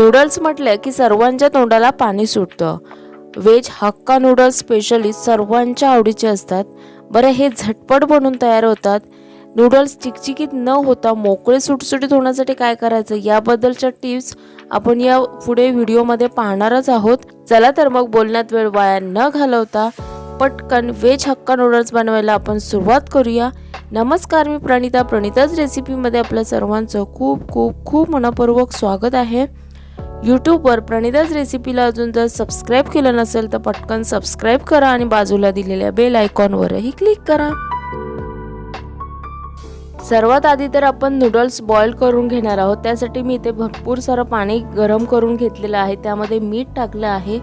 Noodles म्हटलं की सर्वांच्या तोंडाला पाणी सुटतं. व्हेज हक्का नूडल्स स्पेशली सर्वांच्या आवडीचे असतात. बरं हे झटपट बनून तयार होतात. नूडल्स चिकचिकीत न होता मोकळे सुटसुटीत होण्यासाठी काय करायचं? याबद्दलच्या टिप्स आपण या पुढे व्हिडिओमध्ये पाहणारच आहोत. चला तर मग बोलण्यात वेळ वाया न घालवता पटकन व्हेज हक्का नूडल्स बनवायला आपण सुरुवात करूया. नमस्कार मी प्रणिता. प्रणिताच रेसिपीमध्ये आपल्या सर्वांचं खूप खूप खूप मनपूर्वक स्वागत आहे. यूट्यूबवर प्रणिताच रेसिपीला अजून जर सबस्क्राईब केलं नसेल तर पटकन सबस्क्राईब करा आणि बाजूला दिलेल्या बेल आयकॉनवरही क्लिक करा. सर्वात आधी तर आपण नूडल्स बॉईल करून घेणार आहोत. त्यासाठी मी इथे भरपूर सारं पाणी गरम करून घेतलेलं आहे. त्यामध्ये मीठ टाकलं आहे.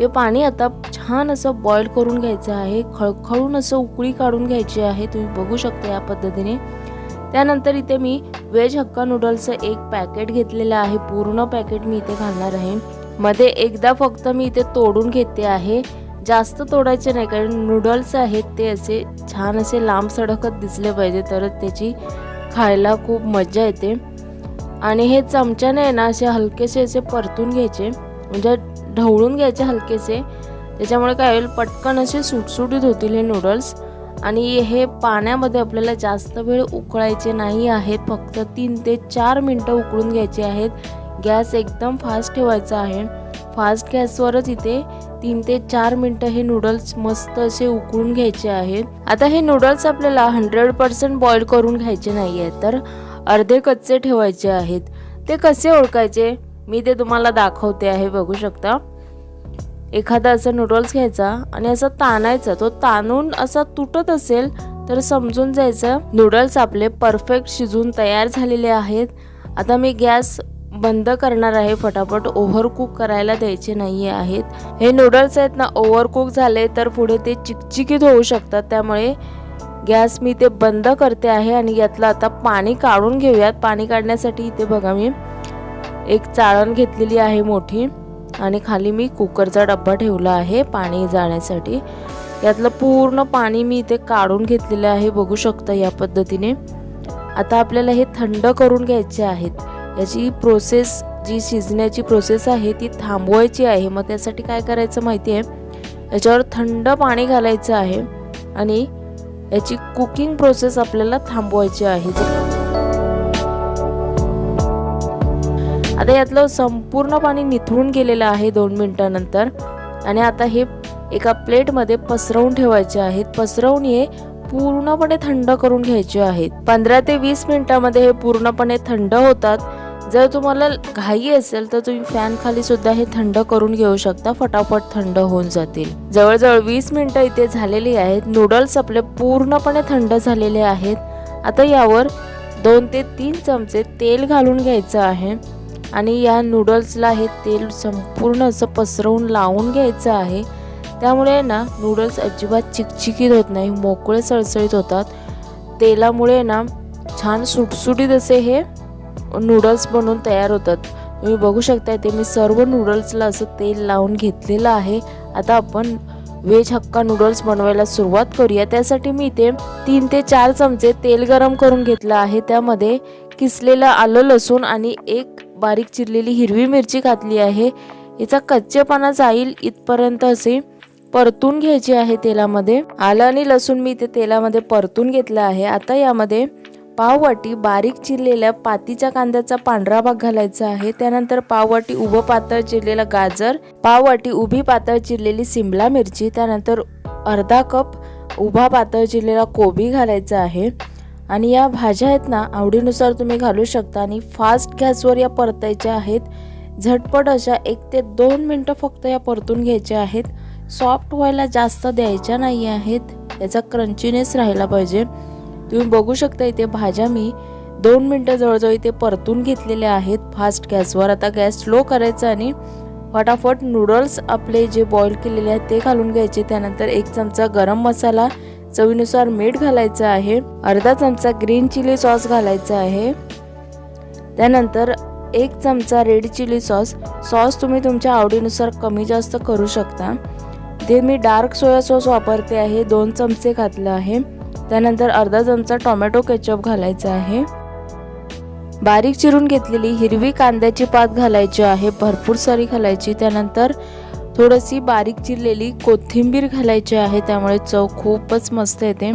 हे पाणी आता छान असं बॉईल करून घ्यायचं आहे. खळखळून असं उकळी काढून घ्यायची आहे. तुम्ही बघू शकता या पद्धतीने. त्यानंतर इथे मी व्हेज हक्का नूडल्सचं एक पॅकेट घेतलेलं आहे. पूर्ण पॅकेट मी इथे घालणार आहे. मध्ये एकदा फक्त मी इथे तोडून घेते आहे. जास्त तोडायचे नाही कारण नूडल्स आहेत ते असे छान असे लांब सडकत दिसले पाहिजे तरच त्याची खायला खूप मजा येते. आणि हे चमच्याने आहे ना असे हलकेसे असे परतून घ्यायचे. म्हणजे ढवळून घ्यायचे हलकेसे. त्याच्यामुळे काय होईल पटकन असे सुटसुटीत होतील हे नूडल्स आणि हे पाण्यामध्ये आपल्याला जास्त वेळ उकळायचे नाही आहेत. फक्त तीन ते चार मिनटं उकळून घ्यायचे आहेत. गॅस एकदम फास्ट ठेवायचा आहे. फास्ट गॅसवरच इथे तीन ते चार मिनटं हे नूडल्स मस्त असे उकळून घ्यायचे आहेत. आता हे नूडल्स आपल्याला हंड्रेड पर्सेंट बॉईल करून घ्यायचे नाही आहेत तर अर्धे कच्चे ठेवायचे आहेत. ते कसे ओळखायचे? मी ते तुम्हाला दाखवते आहे बघू शकता. एखादा असा नूडल्स घ्यायचा आणि असा ताणायचा. तो ताणून असा तुटत असेल तर समजून जायचं. नूडल्स आपले परफेक्ट शिजून तयार झालेले आहेत. आता मी गॅस बंद करणार आहे. फटाफट ओव्हर कुक करायला द्यायचे नाही आहेत. हे नूडल्स आहेत ना ओव्हर कुक झाले तर पुढे ते चिकचिकीत होऊ शकतात. त्यामुळे गॅस मी ते बंद करते आहे आणि यातलं आता पाणी काढून घेऊयात. पाणी काढण्यासाठी इथे बघा मी एक चाळण घेतलेली आहे मोठी. आणि खाली मी कुकरचा डब्बा ठेवला आहे पाणी जाण्यासाठी. यातलं पूर्ण पाणी मी इथे काढून घेतलेलं आहे बघू शकता या पद्धतीने. आता आपल्याला हे थंड करून घ्यायचे आहेत. याची प्रोसेस जी शिजण्याची प्रोसेस आहे ती थांबवायची आहे. मग त्यासाठी काय करायचं माहिती आहे? याच्यावर थंड पाणी घालायचं आहे आणि याची कुकिंग प्रोसेस आपल्याला थांबवायची आहे. आता यातलं संपूर्ण पाणी निथळून गेलेलं आहे दोन मिनटानंतर. आणि आता हे एका प्लेटमध्ये पसरवून ठेवायचे आहेत. पसरवून हे पूर्णपणे थंड करून घ्यायचे आहेत. पंधरा ते वीस मिनिटामध्ये हे पूर्णपणे थंड होतात. जर तुम्हाला घाई असेल तर तुम्ही फॅन खाली सुद्धा हे थंड करून घेऊ शकता. फटाफट थंड होऊन जातील. जवळजवळ वीस मिनिटं इथे झालेली आहेत. नूडल्स आपले पूर्णपणे थंड झालेले आहेत. आता यावर दोन ते तीन चमचे तेल घालून घ्यायचं आहे. आणि या नूडल्सला हे तेल संपूर्ण असं पसरवून लावून घ्यायचं आहे. त्यामुळे ना नूडल्स अजिबात चिकचिकीत होत नाही मोकळे सळसळीत होतात. तेलामुळे ना छान सुटसुटीत असे हे नूडल्स बनवून तयार होतात. तुम्ही बघू शकता ते मी सर्व नूडल्सला असं तेल लावून घेतलेलं आहे. आता आपण व्हेज हक्का नूडल्स बनवायला सुरुवात करूया. त्यासाठी मी इथे तीन ते चार चमचे तेल गरम करून घेतलं आहे. त्यामध्ये किसलेलं आलं लसूण आणि एक बारीक चिरलेली हिरवी मिरची घातली आहे. याचा कच्चेपणा जाईल इथपर्यंत असे परतून घ्यायची आहे तेलामध्ये. आलं आणि लसूण मी इथे तेलामध्ये परतून घेतलं आहे. आता यामध्ये पाववाटी बारीक चिरलेल्या पातीच्या कांद्याचा पांढरा भाग घालायचा आहे. त्यानंतर पाववाटी उभं पातळ चिरलेलं गाजर पाववाटी उभी पातळ चिरलेली सिमला मिरची त्यानंतर अर्धा कप उभा पातळ चिरलेला कोबी घालायचा आहे. आणि या भाज्या आहेत ना आवडीनुसार तुम्ही घालू शकता. आणि फास्ट गॅसवर या परतायच्या आहेत. झटपट अशा एक ते दोन मिनटं फक्त या परतून घ्यायच्या आहेत. सॉफ्ट व्हायला जास्त द्यायच्या नाही आहेत. याचा क्रंचीनेस राहायला पाहिजे. तुम्ही बघू शकता इथे भाज्या मी दोन मिनटं जवळजवळ इथे परतून घेतलेल्या आहेत फास्ट गॅसवर आता गॅस स्लो करायचा आणि फटाफट नूडल्स आपले जे बॉईल केलेले आहेत ते घालून घ्यायचे. त्यानंतर एक चमचा गरम मसाला चवीनुसार मीठ घालायचं आहे अर्धा चमचा ग्रीन चिली सॉस घालायचा आहे. त्यानंतर एक चमचा रेड चिली सॉस. सॉस तुम्ही तुमच्या आवडीनुसार कमी जास्त करू शकता. ते मी डार्क सोया सॉस वापरते आहे दोन चमचे घातलं आहे. त्यानंतर अर्धा चमचा टोमॅटो केचप घालायचा आहे. बारीक चिरून घेतलेली हिरवी कांद्याची पात घालायची आहे भरपूर सारी घालायची. त्यानंतर थोडीशी बारीक चिरलेली कोथिंबीर घालायची आहे त्यामुळे चव खूपच मस्त येते.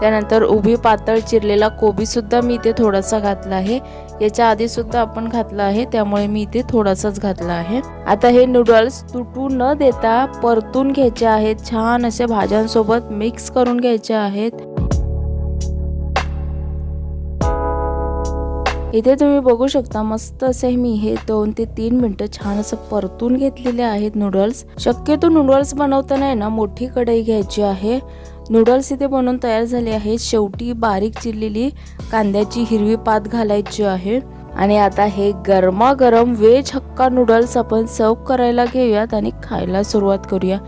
त्यानंतर उभी पातळ चिरलेला कोबीसुद्धा मी इथे थोडासा घातला आहे. याच्या आधीसुद्धा आपण घातला आहे त्यामुळे मी इथे थोडासाच घातला आहे. आता हे नूडल्स तुटू न देता परतून घ्यायचे आहेत. छान असे भाज्यांसोबत मिक्स करून घ्यायचे आहेत. इथे तुम्ही बघू शकता मस्त असे मी हे दोन ते तीन मिनटं छान असं परतून घेतलेले आहेत नूडल्स शक्यतो नूडल्स बनवताना आहे ना मोठी कढई घ्यायची आहे. नूडल्स इथे बनवून तयार झाले आहेत. शेवटी बारीक चिरलेली कांद्याची हिरवी पात घालायची आहे. आणि आता हे गरमागरम व्हेज हक्का नूडल्स आपण सर्व करायला घेऊयात आणि खायला सुरुवात करूया.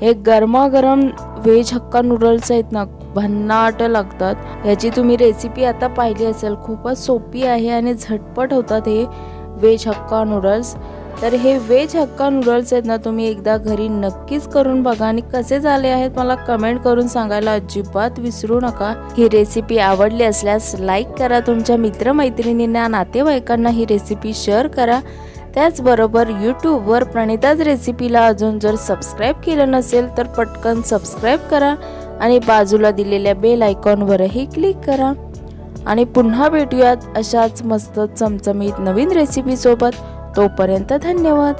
हे गरमागरम वेज हक्का नूडल्स आहेत ना भन्नाट लागतात. याची तुम्ही रेसिपी आता पाहिली असेल खूपच सोपी आहे आणि झटपट होतात हे वेज हक्का नूडल्स तर हे वेज हक्का नूडल्स आहेत ना तुम्ही एकदा घरी नक्कीच करून बघा. आणि कसे झाले आहेत मला कमेंट करून सांगायला अजिबात विसरू नका. ही रेसिपी आवडली असल्यास लाईक करा. तुमच्या मित्रमैत्रिणींना नातेवाईकांना ही रेसिपी शेअर करा. त्याचबरोबर यूट्यूबवर प्रणिताज रेसिपीला अजून जर सबस्क्राईब केलं नसेल तर पटकन सबस्क्राईब करा. आणि बाजूला दिलेल्या बेल आयकॉनवरही क्लिक करा. आणि पुन्हा भेटूयात अशाच मस्त चमचमीत नवीन रेसिपीसोबत तोपर्यंत धन्यवाद.